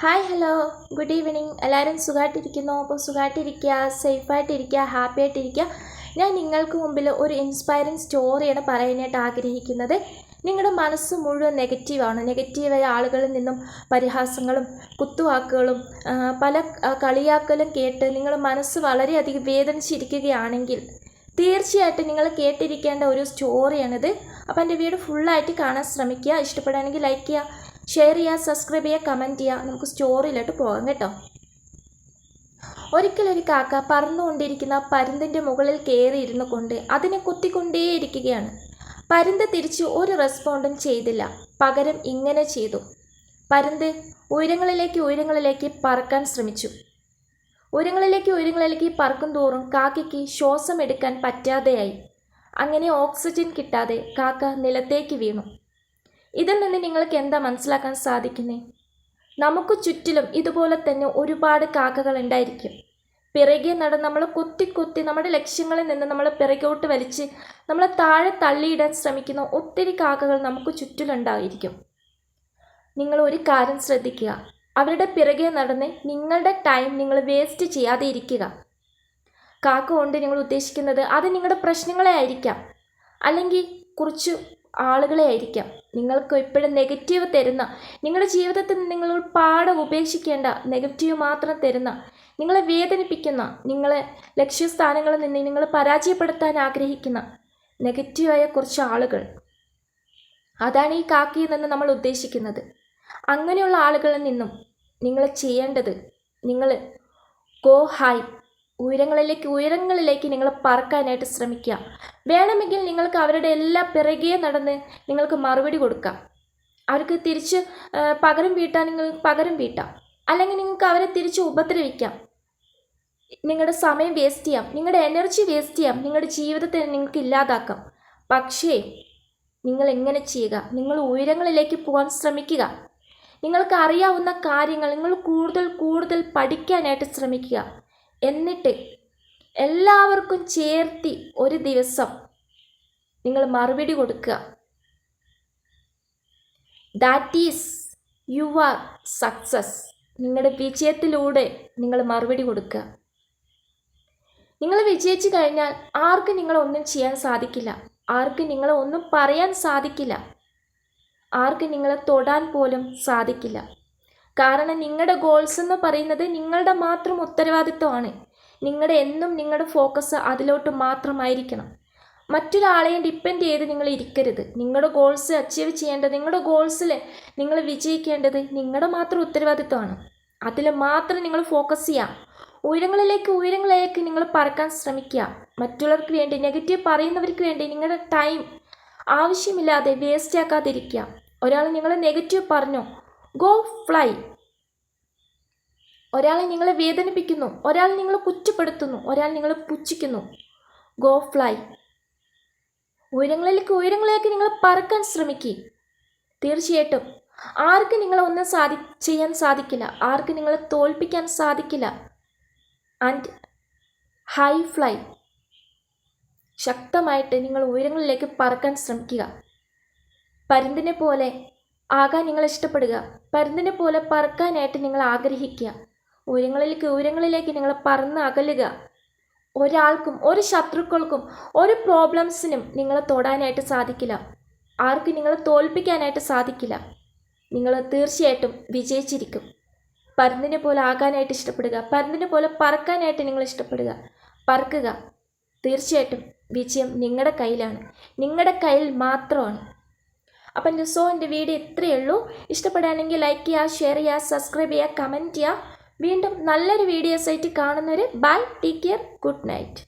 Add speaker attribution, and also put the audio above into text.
Speaker 1: Hi hello good evening എല്ലാവരും സുഖമായിട്ടിരിക്കുന്നു അപ്പോൾ സുഖമായിട്ടിരിക്കുക സേഫായിട്ടിരിക്കുക ഹാപ്പി ആയിട്ടിരിക്കുക ഞാൻ നിങ്ങൾക്ക് മുമ്പിൽ ഒരു ഇൻസ്പയറിങ് സ്റ്റോറിയാണ് പറയാനായിട്ട് ആഗ്രഹിക്കുന്നത്. നിങ്ങളുടെ മനസ്സ് മുഴുവൻ നെഗറ്റീവാണ് നെഗറ്റീവായ ആളുകളിൽ നിന്നും പരിഹാസങ്ങളും കുത്തുവാക്കുകളും പല കളിയാക്കലും കേട്ട് നിങ്ങളുടെ മനസ്സ് വളരെയധികം വേദനിച്ചിരിക്കുകയാണെങ്കിൽ തീർച്ചയായിട്ടും നിങ്ങൾ കേട്ടിരിക്കേണ്ട ഒരു സ്റ്റോറിയാണിത് അപ്പോൾ എന്റെ വീഡിയോ ഫുള്ളായിട്ട് കാണാൻ ശ്രമിക്കുക. ഇഷ്ടപ്പെടുകയാണെങ്കിൽ ലൈക്ക് ചെയ്യുക. ഷെയർ ചെയ്യുക സബ്സ്ക്രൈബ് ചെയ്യുക കമന്റ് ചെയ്യുക നമുക്ക് സ്റ്റോറിയിലോട്ട് പോകാം കേട്ടോ. ഒരിക്കലൊരു കാക്ക പറന്നുകൊണ്ടിരിക്കുന്ന പരുന്തിന്റെ മുകളിൽ കയറിയിരുന്നു കൊണ്ട് അതിനെ കുത്തിക്കൊണ്ടേയിരിക്കുകയാണ്. പരുന്ത് തിരിച്ച് ഒരു റെസ്പോണ്ടും ചെയ്തില്ല. പകരം ഇങ്ങനെ ചെയ്തു. പരുന്ത് ഉയരങ്ങളിലേക്ക് ഉയരങ്ങളിലേക്ക് പറക്കാൻ ശ്രമിച്ചു. ഉയരങ്ങളിലേക്ക് ഉയരങ്ങളിലേക്ക് പറക്കും തോറും കാക്കയ്ക്ക് ശ്വാസം എടുക്കാൻ പറ്റാതെയായി. അങ്ങനെ ഓക്സിജൻ കിട്ടാതെ കാക്ക നിലത്തേക്ക് വീണു. ഇതിൽ നിന്ന് നിങ്ങൾക്ക് എന്താ മനസ്സിലാക്കാൻ സാധിക്കുന്നത് നമുക്ക് ചുറ്റിലും ഇതുപോലെ തന്നെ ഒരുപാട് കാക്കകൾ ഉണ്ടായിരിക്കും. പിറകെ നടന്ന് നമ്മൾ കുത്തി കുത്തി നമ്മുടെ ലക്ഷ്യങ്ങളിൽ നിന്ന് നമ്മൾ പിറകോട്ട് വലിച്ച് നമ്മൾ താഴെ തള്ളിയിടാൻ ശ്രമിക്കുന്ന ഒത്തിരി കാക്കകൾ നമുക്ക് ചുറ്റിലുണ്ടായിരിക്കും നിങ്ങൾ ഒരു കാര്യം ശ്രദ്ധിക്കുക. അവരുടെ പിറകെ നടന്ന് നിങ്ങളുടെ ടൈം നിങ്ങൾ വേസ്റ്റ് ചെയ്യാതെ ഇരിക്കുക. കാക്ക കൊണ്ട് നിങ്ങൾ ഉദ്ദേശിക്കുന്നത് അത് നിങ്ങളുടെ പ്രശ്നങ്ങളെ ആയിരിക്കാം. അല്ലെങ്കിൽ കുറച്ച് ആളുകളെ ആയിരിക്കാം നിങ്ങൾക്ക് എപ്പോഴും നെഗറ്റീവ് തരുന്ന നിങ്ങളുടെ ജീവിതത്തിൽ നിങ്ങൾ പാടെ ഉപേക്ഷിക്കേണ്ട നെഗറ്റീവ് മാത്രം തരുന്ന നിങ്ങളെ വേദനിപ്പിക്കുന്ന നിങ്ങളെ ലക്ഷ്യസ്ഥാനങ്ങളിൽ നിന്ന് നിങ്ങൾ പരാജയപ്പെടുത്താൻ ആഗ്രഹിക്കുന്ന നെഗറ്റീവായ കുറച്ച് ആളുകൾ. അതാണ് ഈ കാക്കിയിൽ നിന്ന് നമ്മൾ ഉദ്ദേശിക്കുന്നത്. അങ്ങനെയുള്ള ആളുകളിൽ നിന്നും നിങ്ങൾ ചെയ്യേണ്ടത് നിങ്ങൾ ഗോ ഹൈ ഉയരങ്ങളിലേക്ക് ഉയരങ്ങളിലേക്ക് നിങ്ങൾ പറക്കാനായിട്ട് ശ്രമിക്കുക. വേണമെങ്കിൽ നിങ്ങൾക്ക് അവരുടെ എല്ലാ പിറകെ നടന്ന് നിങ്ങൾക്ക് മറുപടി കൊടുക്കാം. അവർക്ക് തിരിച്ച് പകരം വീട്ടാൻ നിങ്ങൾ പകരം വീട്ടാം. അല്ലെങ്കിൽ നിങ്ങൾക്ക് അവരെ തിരിച്ച് ഉപദ്രവിക്കാം. നിങ്ങളുടെ സമയം വേസ്റ്റ് ചെയ്യാം. നിങ്ങളുടെ എനർജി വേസ്റ്റ് ചെയ്യാം. നിങ്ങളുടെ ജീവിതത്തെ നിങ്ങൾക്ക് ഇല്ലാതാക്കാം. പക്ഷേ നിങ്ങൾ എങ്ങനെ ചെയ്യുക? നിങ്ങൾ ഉയരങ്ങളിലേക്ക് പോകാൻ ശ്രമിക്കുക. നിങ്ങൾക്ക് അറിയാവുന്ന കാര്യങ്ങൾ നിങ്ങൾ കൂടുതൽ കൂടുതൽ പഠിക്കാനായിട്ട് ശ്രമിക്കുക. എന്നിട്ട് എല്ലാവർക്കും ചേർത്തി ഒരു ദിവസം നിങ്ങൾ മറുപടി കൊടുക്കുക. ദാറ്റ് ഈസ് യുവർ സക്സസ് നിങ്ങളുടെ വിജയത്തിലൂടെ നിങ്ങൾ മറുപടി കൊടുക്കുക. നിങ്ങൾ വിജയിച്ചു കഴിഞ്ഞാൽ ആർക്കും നിങ്ങളൊന്നും ചെയ്യാൻ സാധിക്കില്ല? ആർക്കും നിങ്ങളെ ഒന്നും പറയാൻ സാധിക്കില്ല? ആർക്കും നിങ്ങളെ തൊടാൻ പോലും സാധിക്കില്ല? കാരണം നിങ്ങളുടെ ഗോൾസ് എന്ന് പറയുന്നത് നിങ്ങളുടെ മാത്രം ഉത്തരവാദിത്വമാണ്. നിങ്ങളുടെ എന്നും നിങ്ങളുടെ ഫോക്കസ് അതിലോട്ട് മാത്രമായിരിക്കണം. മറ്റൊരാളെയും ഡിപ്പെൻഡ് ചെയ്ത് നിങ്ങൾ ഇരിക്കരുത്. നിങ്ങളുടെ ഗോൾസ് അച്ചീവ് ചെയ്യേണ്ടത് നിങ്ങളുടെ ഗോൾസിൽ നിങ്ങൾ വിജയിക്കേണ്ടത് നിങ്ങളുടെ മാത്രം ഉത്തരവാദിത്വമാണ്. അതിൽ മാത്രം നിങ്ങൾ ഫോക്കസ് ചെയ്യാം. ഉയരങ്ങളിലേക്ക് ഉയരങ്ങളിലേക്ക് നിങ്ങൾ പറക്കാൻ ശ്രമിക്കുക. മറ്റുള്ളവർക്ക് വേണ്ടി നെഗറ്റീവ് പറയുന്നവർക്ക് വേണ്ടി നിങ്ങളുടെ ടൈം ആവശ്യമില്ലാതെ വേസ്റ്റ് ആക്കാതിരിക്കുക. ഒരാൾ നിങ്ങളെ നെഗറ്റീവ് പറഞ്ഞു ഗോ ഫ്ലൈ ഒരാളെ നിങ്ങളെ വേദനിപ്പിക്കുന്നു. ഒരാൾ നിങ്ങളെ കുറ്റപ്പെടുത്തുന്നു. ഒരാൾ നിങ്ങളെ പുച്ഛിക്കുന്നു. ഗോ ഫ്ലൈ ഉയരങ്ങളിലേക്ക് ഉയരങ്ങളിലേക്ക് നിങ്ങൾ പറക്കാൻ ശ്രമിക്കുക തീർച്ചയായിട്ടും. ആർക്കും നിങ്ങളെ ഒന്നും സാധി ചെയ്യാൻ സാധിക്കില്ല. ആർക്കും നിങ്ങളെ തോൽപ്പിക്കാൻ സാധിക്കില്ല. ആൻഡ് ഹൈ ഫ്ലൈ ശക്തമായിട്ട് നിങ്ങൾ ഉയരങ്ങളിലേക്ക് പറക്കാൻ ശ്രമിക്കുക. പരുന്തിനെ പോലെ ആകാൻ നിങ്ങൾ ഇഷ്ടപ്പെടുക. പരുന്തിനെ പോലെ പറക്കാനായിട്ട് നിങ്ങൾ ആഗ്രഹിക്കുക. ഉയരങ്ങളിലേക്ക് ഉയരങ്ങളിലേക്ക് നിങ്ങൾ പറന്ന് അകലുക. ഒരാൾക്കും ഒരു ശത്രുക്കൾക്കും ഒരു പ്രോബ്ലംസിനും നിങ്ങൾ തൊടാനായിട്ട് സാധിക്കില്ല. ആർക്കും നിങ്ങൾ തോൽപ്പിക്കാനായിട്ട് സാധിക്കില്ല. നിങ്ങൾ തീർച്ചയായിട്ടും വിജയിച്ചിരിക്കും. പരുന്തിനെ പോലെ ആകാനായിട്ട് ഇഷ്ടപ്പെടുക. പരുന്തിനെ പോലെ പറക്കാനായിട്ട് നിങ്ങൾ ഇഷ്ടപ്പെടുക. പറക്കുക. തീർച്ചയായിട്ടും വിജയം നിങ്ങളുടെ കയ്യിലാണ്. നിങ്ങളുടെ കയ്യിൽ മാത്രമാണ്. അപ്പം സോ എന്റെ വീഡിയോ ഇത്രയേ ഉള്ളൂ. ഇഷ്ടപ്പെടുകയാണെങ്കിൽ ലൈക്ക് ചെയ്യുക ഷെയർ ചെയ്യുക സബ്സ്ക്രൈബ് ചെയ്യുക കമന്റ് ചെയ്യുക. വീണ്ടും നല്ലൊരു വീഡിയോസായിട്ട് കാണുന്നവർ bye take care good night